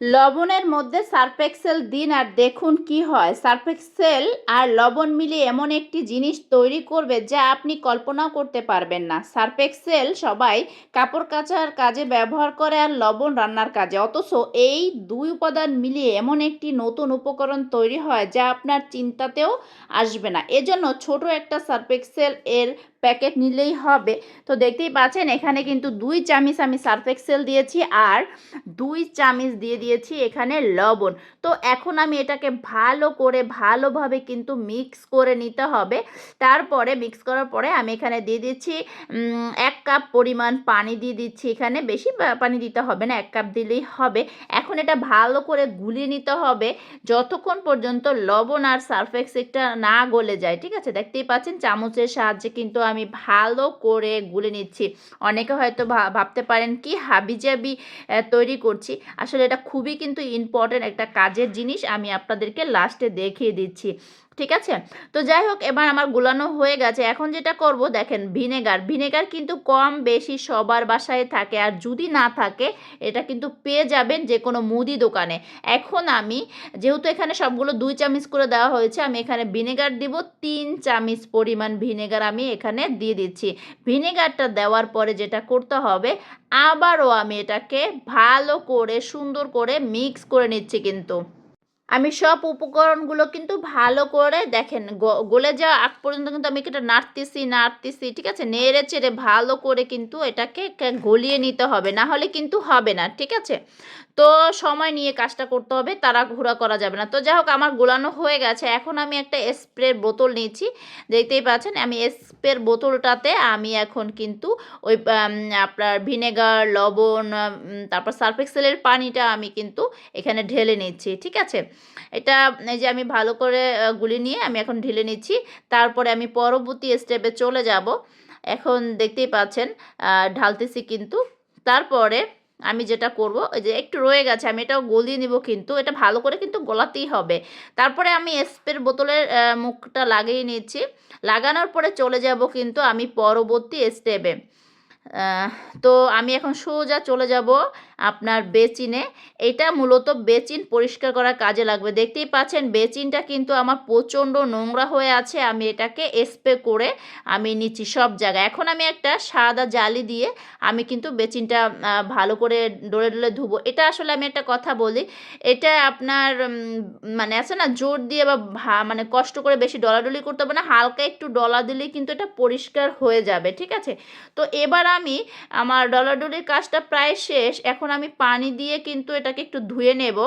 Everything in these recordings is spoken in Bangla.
লবণের মধ্যে সার্ফেক্সেল দিন আর দেখুন কি হয়। সার্ফেক্সেল আর লবণ মিলিয়ে এমন একটি জিনিস তৈরি করবে যা আপনি কল্পনাও করতে পারবেন না। সার্ফেক্সেল সবাই কাপড় কাচার কাজে ব্যবহার করে আর লবণ রান্নার কাজে। অথচ এই দুই উপাদান মিলিয়ে এমন একটি নতুন উপকরণ তৈরি হয় যা আপনার চিন্তাতেও আসবে না। এজন্য ছোট একটা সার্ফেক্সেল এর প্যাকেট নিলেই হবে। তো দেখতেই পাচ্ছেন, এখানে কিন্তু দুই চামিচ আমি সার্ফেক্সেল দিয়েছি আর দুই চামিচ দিয়ে দিয়েছি এখানে লবণ। তো এখন আমি এটাকে ভালো করে, ভালোভাবে কিন্তু মিক্স করে নিতে হবে। তারপরে মিক্স করার পরে আমি এখানে দিয়ে দিচ্ছি এক কাপ পরিমাণ পানি দিয়ে দিচ্ছি এখানে। বেশি পানি দিতে হবে না, এক কাপ দিলেই হবে। এখন এটা ভালো করে গুলিয়ে নিতে হবে। যতক্ষণ পর্যন্ত লবণ আর সার্ফেক্স একটা না গলে যায়, ঠিক আছে? দেখতেই পাচ্ছেন, চামচের সাহায্যে কিন্তু আমি ভালো করে গুলে নিচ্ছি। অনেকে হয়তো ভাবতে পারেন, কি হাবিজাবি তৈরি করছি? আসলে এটা খুবই কিন্তু ইম্পর্টেন্ট একটা কাজের জিনিস। আমি আপনাদেরকে লাস্টে দেখিয়ে দিচ্ছি। ঠিক আছে? তো যাই হোক এবার আমার গুলানো হয়ে গেছে। এখন যেটা করব, দেখেন, ভিনেগার। ভিনেগার কিন্তু কম বেশি সবার বাসায় থাকে আর যদি না থাকে, এটা কিন্তু পেয়ে যাবেন যে কোনো মুদি দোকানে। এখন আমি, যেহেতু এখানে সবগুলো দুই চামচ করে দেওয়া হয়েছে, আমি এখানে ভিনেগার দিব, তিন চামচ পরিমাণ ভিনেগার আমি এখানে দিয়ে দিচ্ছি। ভিনেগারটা দেওয়ার পরে যেটা করতে হবে, আবারও আমি এটাকে ভালো করে, সুন্দর করে মিক্স করে নিচ্ছি কিন্তু। আমি সব উপকরণগুলো কিন্তু ভালো করে দেখেন গলে যাওয়া আগ পর্যন্ত কিন্তু আমি এটা নাড়তেছি নাড়তেছি, ঠিক আছে? নেড়ে চেড়ে ভালো করে কিন্তু এটাকে গলিয়ে নিতে হবে, না হলে কিন্তু হবে না, ঠিক আছে? তো সময় নিয়ে কাজটা করতে হবে তারা ঘোরা করা যাবে না। তো যাই হোক, আমার গোলানো হয়ে গেছে। এখন আমি একটা স্প্রের বোতল নিয়েছি, দেখতেই পাচ্ছেন? আমি স্প্রের বোতলটাতে আমি এখন কিন্তু ওই আপনার ভিনেগার, লবণ তারপর সার্ফ এক্সেলের পানিটা আমি কিন্তু এখানে ঢেলে নিচ্ছি, ঠিক আছে? এটা এই যে আমি ভালো করে গুলি নিয়ে আমি এখন ঢেলে নিচ্ছি। তারপরে আমি পরবর্তী স্টেপে চলে যাব। এখন দেখতেই পাচ্ছেন ঢালতেছি কিন্তু। তারপরে আমি যেটা করব যে একটু রয়ে গেছে, আমি এটাও গলিয়ে নিব কিন্তু, এটা ভালো করে কিন্তু গলাতেই হবে। তারপরে আমি স্প্রের বোতলের মুখটা লাগিয়ে নিচ্ছি। লাগানোর পরে চলে যাব কিন্তু আমি পরবর্তী স্টেপে তো আমি এখন সোজা চলে যাব। আপনার বেচিনে। এটা মূলত বেচিন পরিষ্কার করার কাজে লাগবে। দেখতেই পাচ্ছেন, বেচিনটা কিন্তু আমার প্রচণ্ড নোংরা হয়ে আছে। আমি এটাকে স্প্রে করে আমি নিচ্ছি সব জায়গায়। এখন আমি একটা সাদা জালি দিয়ে আমি কিন্তু বেচিনটা ভালো করে ডলে ডলে ধুবো। এটা আসলে আমি একটা কথা বলি, এটা আপনার মানে আছে না, জোর দিয়ে বা মানে কষ্ট করে বেশি ডলাডলি করতে হবে না, হালকা একটু ডলা দিলেই কিন্তু এটা পরিষ্কার হয়ে যাবে, ঠিক আছে? তো এবার আমি আমার ডলাডলির কাজটা প্রায় শেষ। এখন আমি পানি দিয়ে কিন্তু এটাকে একটু ধুয়ে নেব।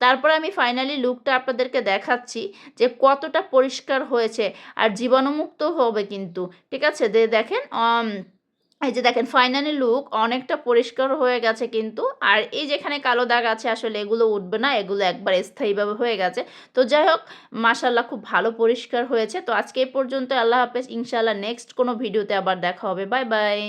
তারপর আমি ফাইনালি লুকটা আপনাদেরকে দেখাচ্ছি যে কতটা পরিষ্কার হয়েছে আর জীবাণুমুক্ত হবে কিন্তু, ঠিক আছে? দেখেন এই যে দেখেন ফাইনালি লুক অনেকটা পরিষ্কার হয়ে গেছে কিন্তু, আর এই যেখানে কালো দাগ আছে, আসলে এগুলো উঠবে না, এগুলো একবার স্থায়ীভাবে হয়ে গেছে। তো যাই হোক মাশাল্লাহ খুব ভালো পরিষ্কার হয়েছে। তো আজকে এই পর্যন্ত আল্লাহ হাফেজ ইনশাল্লাহ নেক্সট কোনো ভিডিওতে আবার দেখা হবে। Bye bye!